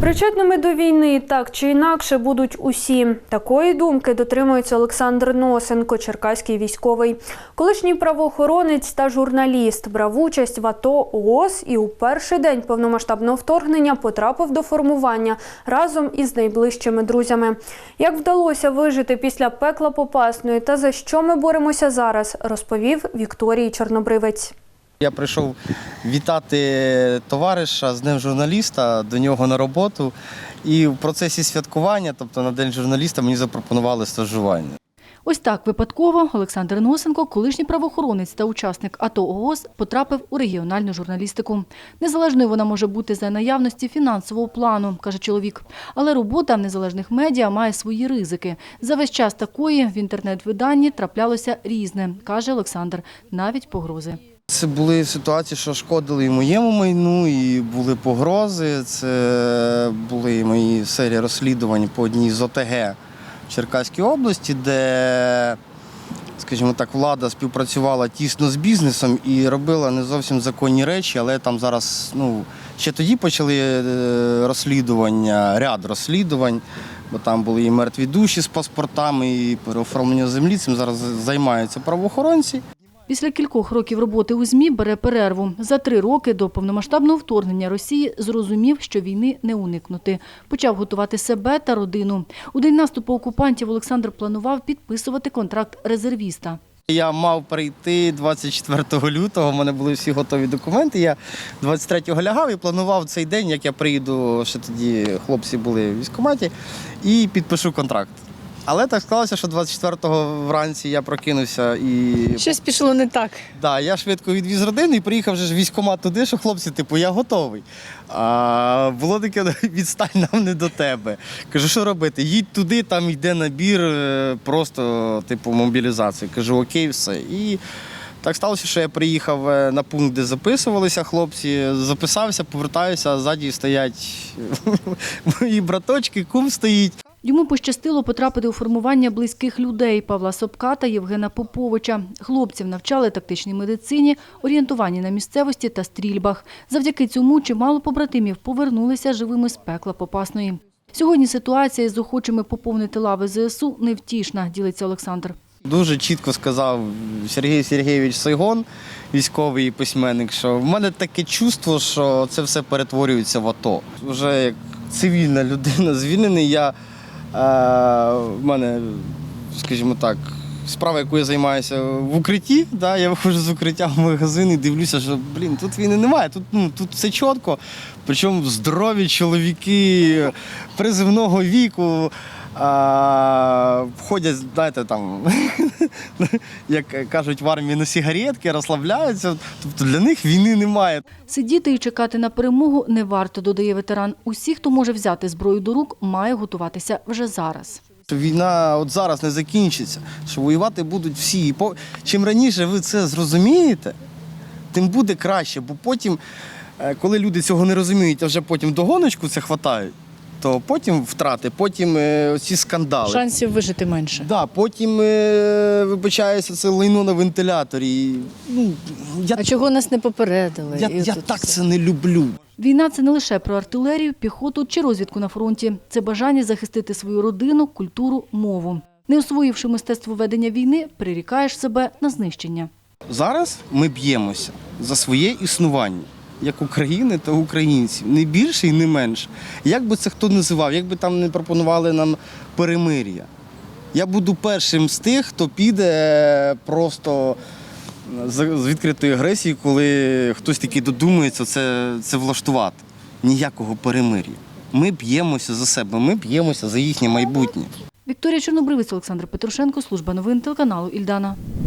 Причетними до війни так чи інакше будуть усі. Такої думки дотримується Олександр Носенко, черкаський військовий. Колишній правоохоронець та журналіст брав участь в АТО ООС і у перший день повномасштабного вторгнення потрапив до формування разом із найближчими друзями. Як вдалося вижити після пекла Попасної та за що ми боремося зараз, розповів Вікторій Чорнобривець. Я прийшов вітати товариша з Днем журналіста до нього на роботу. І в процесі святкування, тобто на День журналіста, мені запропонували стажування. Ось так випадково Олександр Носенко, колишній правоохоронець та учасник АТО ООС, потрапив у регіональну журналістику. Незалежною вона може бути за наявності фінансового плану, каже чоловік. Але робота в незалежних медіа має свої ризики. За весь час такої в інтернет-виданні траплялося різне, каже Олександр, навіть погрози. Це були ситуації, що шкодили і моєму майну, і були погрози. Це були мої серії розслідувань по одній з ОТГ в Черкаській області, де, скажімо так, влада співпрацювала тісно з бізнесом і робила не зовсім законні речі, але там зараз, ну, ще тоді почали е, розслідування, ряд розслідувань, бо там були і мертві душі з паспортами, і переоформлення землі. Цим зараз займаються правоохоронці. Після кількох років роботи у ЗМІ бере перерву. За три роки до повномасштабного вторгнення Росії зрозумів, що війни не уникнути. Почав готувати себе та родину. У день наступу окупантів Олександр планував підписувати контракт резервіста. Я мав прийти 24 лютого, в мене були всі готові документи. Я 23-го лягав і планував цей день, як я приїду, ще тоді хлопці були в військкоматі, і підпишу контракт. Але так склалося, що 24-го вранці я прокинувся і Щось пішло не так. да, я швидко відвіз родину і приїхав вже ж військкомат туди, що хлопці, типу, я готовий. А було таке відстань нам не до тебе. Кажу, що робити? Їдь туди, там йде набір, е, просто типу мобілізації. Кажу, окей, все. І так сталося, що я приїхав е, на пункт, де записувалися хлопці, записався, повертаюся, а ззаді стоять мої браточки, кум стоїть. Йому пощастило потрапити у формування близьких людей Павла Собка та Євгена Поповича. Хлопців навчали тактичній медицині, орієнтуванні на місцевості та стрільбах. Завдяки цьому чимало побратимів повернулися живими з пекла Попасної. Сьогодні ситуація з охочими поповнити лави ЗСУ невтішна, ділиться Олександр. Дуже чітко сказав Сергій Сергійович Сайгон, військовий письменник, що в мене таке чувство, що це все перетворюється в АТО. Вже як цивільна людина звільнений, я в мене, скажімо так, справа, якою я займаюся в укритті. Да, я виходжу з укриття в магазин і дивлюся, що блін, тут війни немає, тут, ну, тут все чітко. Причому здорові чоловіки призивного віку. А, входять, знаєте, там, як кажуть в армії, на сигаретки, розслабляються. Тобто для них війни немає. Сидіти і чекати на перемогу не варто, додає ветеран. Усі, хто може взяти зброю до рук, має готуватися вже зараз. Війна от зараз не закінчиться, що воювати будуть всі. І по... Чим раніше ви це зрозумієте, тим буде краще. Бо потім, е, коли люди цього не розуміють, а вже потім догоночку це хватають, то потім втрати, потім е, ці скандали. Шансів вижити менше. Да, потім е, вибачається це лайно на вентиляторі. Ну, я, А чого нас не попередили? я, я так все. це не люблю. Війна – це не лише про артилерію, піхоту чи розвідку на фронті. Це бажання захистити свою родину, культуру, мову. Не освоївши мистецтво ведення війни, прирікаєш себе на знищення. Зараз ми б'ємося за своє існування. Як України та українців, не більше і не менше. Як би це хто називав, як би там не пропонували нам перемир'я. Я буду першим з тих, хто піде е, просто з з відкритою агресією, коли хтось такий додумається це, це влаштувати. Ніякого перемир'я. Ми б'ємося за себе, ми б'ємося за їхнє майбутнє. Вікторія Чорнобривець, Олександр Петрушенко, служба новин телеканалу Ільдана.